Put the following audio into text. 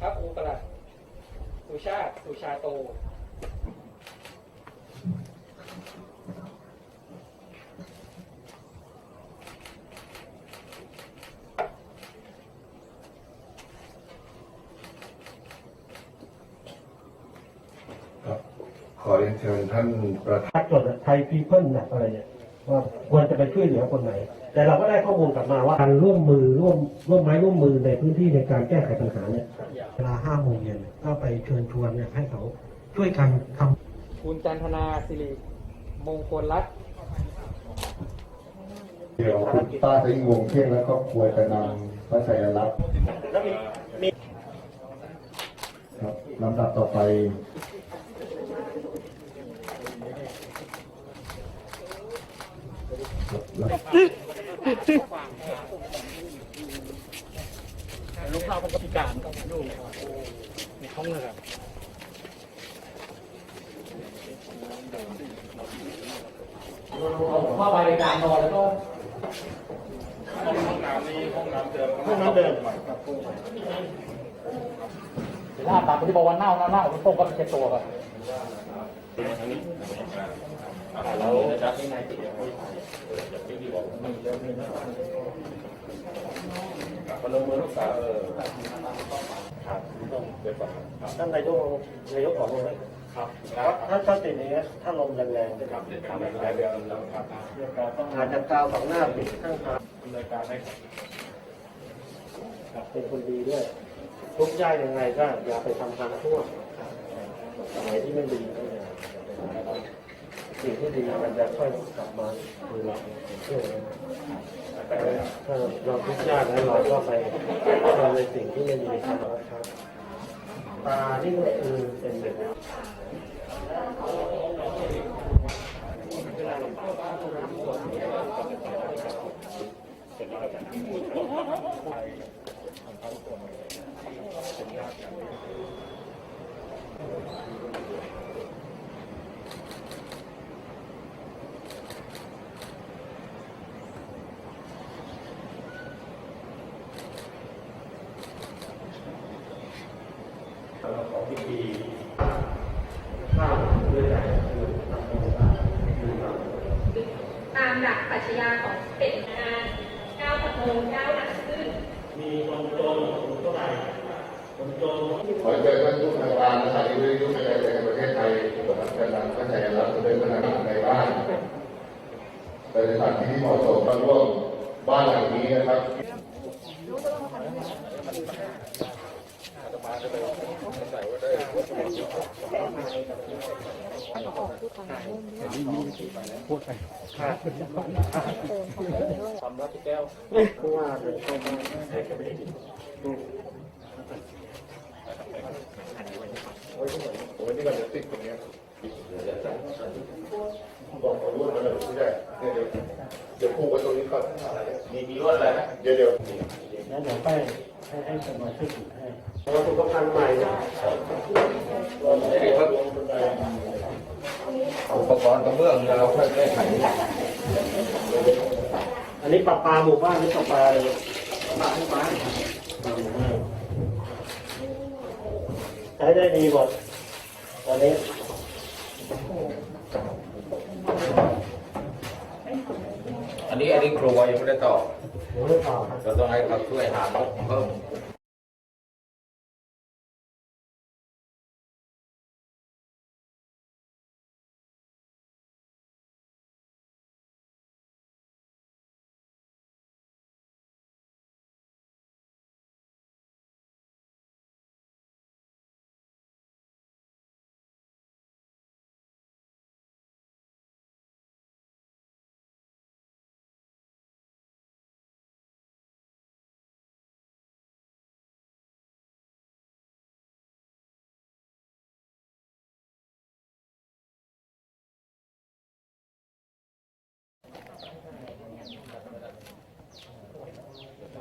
พระครูประหลัดสุชาติสุชาโตครับขอเรียนเชิญท่านประธาน ถ้าจดไทยพีเพิลน่ะอะไรเนี่ย ว่าควรจะไปช่วยเหลือคนไหน แต่เราก็ได้ข้อมูลกลับมาว่าการร่วมมือร่วมร่วมไม้ร่วมมือในพื้นที่ในการแก้ไขปัญหาเนี่ยเวลาห้าโมงเย็นก็ไปเชิญชวนเนี่ยให้เขาช่วยกันทำคุณจันทนาสิริมงคลรัตน์เดี๋ยวคุณป้าจะยิ่งวงเท่งและครอบครัวจะนำพระชัยรัตน์ครับลำดับต่อไป ลูกเราป็นก็พิการอยู่ในห้องเลยครับผ้าไปในการนอนแล้วก็ห้องน้ำนี่ห้องน้ำเดิมห้องน้ำเดิมใหม่ลาบตาคนที่บอกว่าเน่าเน่าเน่าผมต้งก็เป็นตัวครับ ช็ดตัวครับท่านนายกนายกขอลงไหมครับถ้าถ้าติดอย่างเงี้ยถ้าลมแรงๆจะทำอาจจะกาวสองหน้าปิดข้างทางครับเป็นคนดีด้วยทุกข์ยากยังไงก็อย่าไปทำทางทั่วสมัยที่ไม่ดีก็อย่า สิ่งที่ดีมันจะค่อยกลับมาดูเราช่วยเราถ้าเราทุกข์ยากแล้วเราก็ไปทำในสิ่งที่ไม่ดีครับตานี่ก็คือเป็น แบบตามหลักปรัชญาของเป็นงานก้าวกระโปรงก้าวหลังขึ้น มีคนจนเท่าไหร่คนจนขอเชิญท่านผู้ทำการสถานีวิทยุกระจายเสียงประเทศไทยตรวจรับการนำพระชัยรัตน์โดยขนาดในบ้านเป็นสถานที่ที่เหมาะสมมาร่วมบ้านหลังนี้นะครับ ผู้ว่าเป็นเข้ามาโอ้ยนี่ก็จะติดตรงเนี้ยบอกเขาลวดมาเลยไม่ได้เดี๋ยวเดี๋ยวผูกไว้ตรงนี้ก่อนมีมีลวดอะไรนะเดี๋ยวเดี๋ยวแล้วเดี๋ยวไปให้ให้สมาชิกถือให้เราสุขภัณฑ์ใหม่นะ อุปกรณ์กระเบื้องเนี่ยเราค่อยแก้ไขอันนี้ปลาปลาหมู่บ้านนี่ปลาปลาเลยปลาหมู่บ้านปลาหมู่บ้านใช้ได้ดีหมดตอนนี้อันนี้อันนี้ครัวยังไม่ได้ต่อหรือเปล่าครับ เราต้องให้เขาช่วยหาเพิ่ม